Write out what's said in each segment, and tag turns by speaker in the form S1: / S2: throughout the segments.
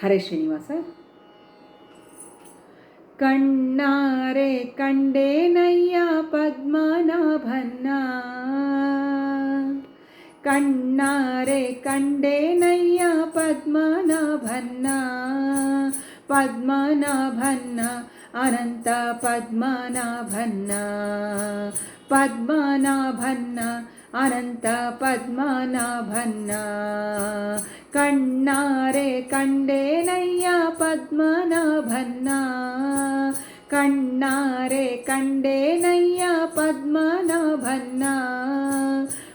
S1: ಹರೇ ಶ್ರೀನಿವಾಸ ಕಣ್ಣಾರೆ ಕಂಡೇನಯ್ಯ ಪದ್ಮನಾಭನ್ನ ಕಣ್ಣಾರೆ ಕಂಡೇನಯ್ಯ ಪದ್ಮನಾಭನ್ನ ಪದ್ಮನಾಭನ್ನ ಅನಂತ ಪದ್ಮನಾಭನ್ನ ಪದ್ಮನಾಭನ್ನ ಅನಂತ ಪದ್ಮನಾಭನ್ನ ಕಣ್ಣಾರೆ ಕಂಡೇನಯ್ಯ ಪದ್ಮನಾಭನ್ನ ಕಣ್ಣಾರೆ ಕಂಡೇನಯ್ಯ ಪದ್ಮನಾಭನ್ನ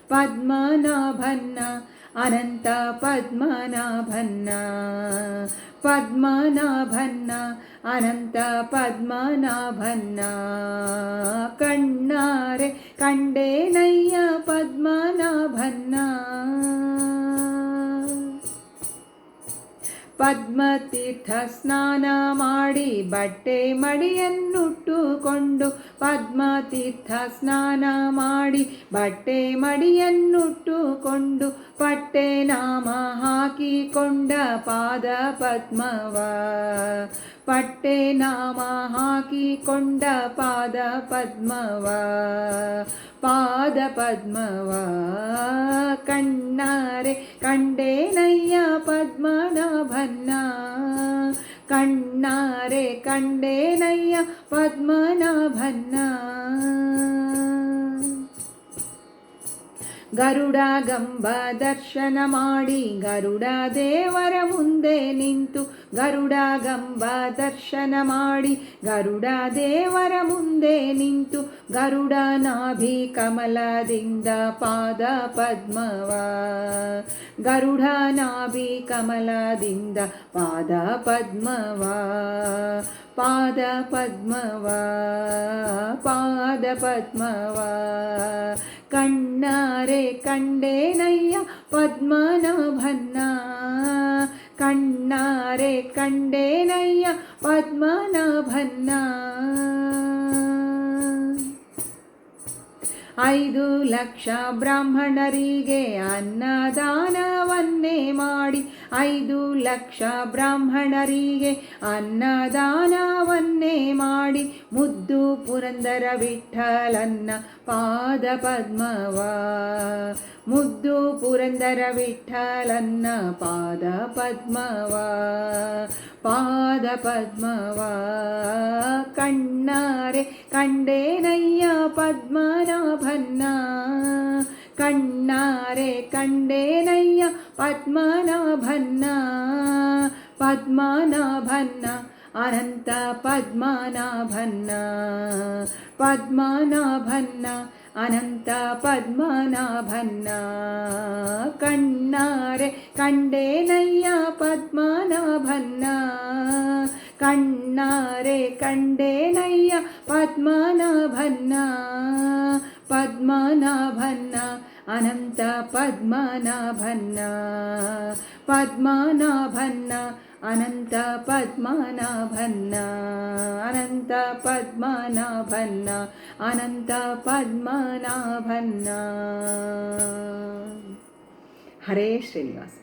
S1: ಪದ್ಮನಾಭನ್ನ ಅನಂತ ಪದ್ಮನಾಭನ್ನ ಪದ್ಮನಾಭನ್ನ ಅನಂತ ಪದ್ಮನಾಭನ್ನ ಕಣ್ಣಾರೆ ಕಂಡೇನಯ್ಯ ಪದ್ಮನಾಭನ್ನ ಪದ್ಮತೀರ್ಥ ಸ್ನಾನ ಮಾಡಿ ಬಟ್ಟೆ ಮಡಿಯನ್ನುಟ್ಟುಕೊಂಡು ಪದ್ಮತೀರ್ಥ ಸ್ನಾನ ಮಾಡಿ ಬಟ್ಟೆ ಮಡಿಯನ್ನುಟ್ಟುಕೊಂಡು ಪಟ್ಟೆ ನಾಮ ಹಾಕಿಕೊಂಡ ಪಾದ ಪದ್ಮವ. ಪಟ್ಟೆ ನಾಮ ಹಾಕಿಕೊಂಡ ಪಾದ ಪದ್ಮವ. ಪಾದ ಪದ್ಮವ. ಕಣ್ಣಾರೆ ಕಂಡೇನಯ್ಯ ಪದ್ಮನಾಭನ್ನ. കണ്ണാരെ കണ്ടേനയ്യ പത്മനാഭന്ന ಗರುಡ ಗಂಬ ದರ್ಶನ ಮಾಡಿ ಗರುಡ ದೇವರ ಮುಂದೆ ನಿಂತು ಗರುಡ ಗಂಬ ದರ್ಶನ ಮಾಡಿ ಗರುಡ ದೇವರ ಮುಂದೆ ನಿಂತು ಗರುಡ ನಾಭಿ ಕಮಲದಿಂದ ಪಾದ ಪದ್ಮವ. ಗರುಡ ನಾಭಿ ಕಮಲದಿಂದ ಪಾದ ಪದ್ಮವ. പാദപത്മവാ പാദപത്മവാ. കണ്ണാരെ കണ്ടേനയ്യ പത്മനാഭന്ന. കണ്ണാരെ കണ്ടേനയ്യ പത്മനാഭന്ന. ಐದು ಲಕ್ಷ ಬ್ರಾಹ್ಮಣರಿಗೆ ಅನ್ನದಾನವನ್ನೇ ಮಾಡಿ ಐದು ಲಕ್ಷ ಬ್ರಾಹ್ಮಣರಿಗೆ ಅನ್ನದಾನವನ್ನೇ ಮಾಡಿ ಮುದ್ದು ಪುರಂದರ ವಿಠಲನ್ನ ಪಾದ ಪದ್ಮವ. ಮುದ್ದು ಪುರಂದರ ವಿಠಲನ್ನ ಪಾದ ಪದ್ಮವ. ಪಾದ ಪದ್ಮವ. കണ്ണാരെ കണ്ടേനയ്യ പത്മനാഭന്ന കണ്ണാരെ കണ്ടേനയ്യ പത്മനാഭന്ന പത്മനാഭന്ന അനന്ത പത്മനാഭന്ന പത്മനാഭന്ന അനന്ത പത്മനാഭന്ന കണ്ണാരെ കണ്ടേനയ്യ പത്മനാഭന്ന ಕಣ್ಣಾರೆ ಕಂಡೇನಯ್ಯ ಪದ್ಮನಾಭನ್ನ ಪದ್ಮನಾಭನ್ನ ಅನಂತ ಪದ್ಮನಾಭನ್ನ ಪದ್ಮನಾಭನ್ನ ಅನಂತ ಪದ್ಮನಾಭನ್ನ ಅನಂತ ಪದ್ಮನಾಭನ್ನ ಅನಂತ ಪದ್ಮನಾಭನ್ನ ಹರೇ ಶ್ರೀನಿವಾಸ